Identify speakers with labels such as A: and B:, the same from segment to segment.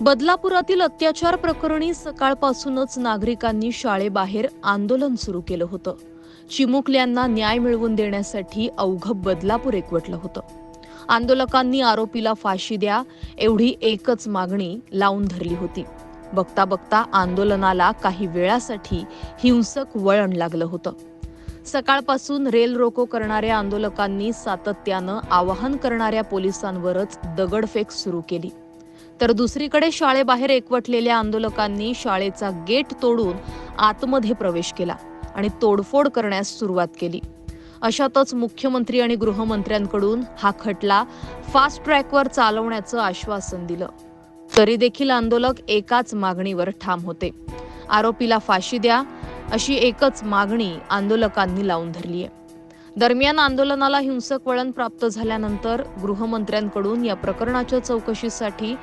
A: बदलापुरातील अत्याचार प्रकरणी सकाळपासूनच नागरिकांनी शाळेबाहेर आंदोलन सुरू केलं होतं. चिमुकल्यांना न्याय मिळवून देण्यासाठी अवघं बदलापूर एकवटलं होतं. आंदोलकांनी आरोपीला फाशी द्या एवढी एकच मागणी लावून धरली होती. बघता बघता आंदोलनाला काही वेळासाठी हिंसक वळण लागलं होतं. सकाळपासून रेल रोको करणाऱ्या आंदोलकांनी सातत्यानं आवाहन करणाऱ्या पोलिसांवरच दगडफेक सुरू केली. तर दुसरीकडे शाळेबाहेर एकवटलेल्या आंदोलकांनी शाळेचा गेट तोडून आतमध्ये प्रवेश केला आणि तोडफोड करण्यास सुरुवात केली. अशातच मुख्यमंत्री आणि गृहमंत्र्यांकडून हा खटला फास्ट ट्रॅकवर चालवण्याचं आश्वासन दिलं. तरी देखील आंदोलक एकाच मागणीवर ठाम होते. आरोपीला फाशी द्या अशी एकच मागणी आंदोलकांनी लावून धरली आहे दरम्यान आंदोलनाला हिंसक वळण प्राप्त झाल्यानंतर गृहमंत्र्यांकडून या प्रकरणाच्या चौकशीसाठी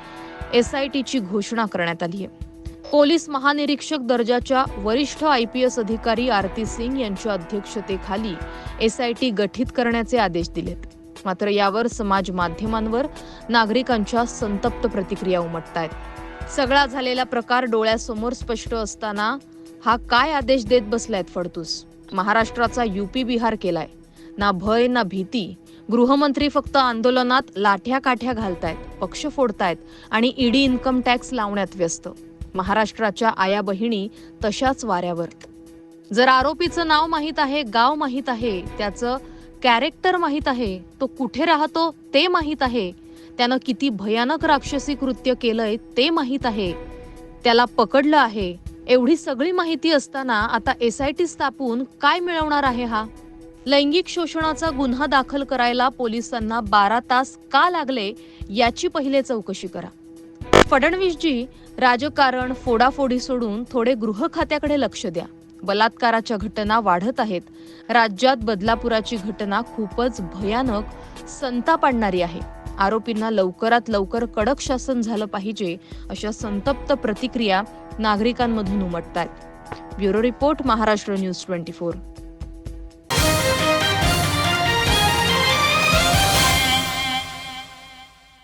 A: एसआयटीची घोषणा करण्यात आली आहे. पोलीस महानिरीक्षक दर्जाच्या वरिष्ठ आय पी एस अधिकारी आरती सिंग यांच्या अध्यक्षतेखाली एसआयटी गठीत करण्याचे आदेश दिलेत. मात्र यावर समाज माध्यमांवर नागरिकांच्या संतप्त प्रतिक्रिया उमटत आहेत सगळा झालेला प्रकार डोळ्यासमोर स्पष्ट असताना हा काय आदेश देत बसलायत फडतूस? महाराष्ट्राचा युपी बिहार केलाय. ना भय ना भीती. गृहमंत्री फक्त आंदोलनात लाठ्या काठ्या घालतायत पक्ष फोडतायत आणि ईडी इन्कम टॅक्स लावण्यात व्यस्त. महाराष्ट्राच्या आया बहिणी तशाच वाऱ्यावर. जर आरोपीचं नाव माहीत आहे गाव माहीत आहे त्याचं कॅरेक्टर माहीत आहे तो कुठे राहतो ते माहीत आहे त्यानं किती भयानक राक्षसी कृत्य केलंय ते माहीत आहे त्याला पकडलं आहे एवढी सगळी माहिती असताना आता एसआयटी स्थापून काय मिळवणार आहे हा? लैंगिक शोषणाचा गुन्हा दाखल करायला पोलिसांना बारा तास का लागले याची पहिले चौकशी करा. फडणवीसजी राजकारण फोडाफोडी सोडून थोडे गृह खात्याकडे लक्ष द्या. बलात्काराच्या घटना वाढत आहेत. राज्यात बदलापुराची घटना खूपच भयानक संताप आणणारी आहे. आरोपींना लवकरात लवकर कडक शासन झालं पाहिजे अशा संतप्त प्रतिक्रिया नागरिकांमधून उमटतात bureau report Maharashtra news twenty four.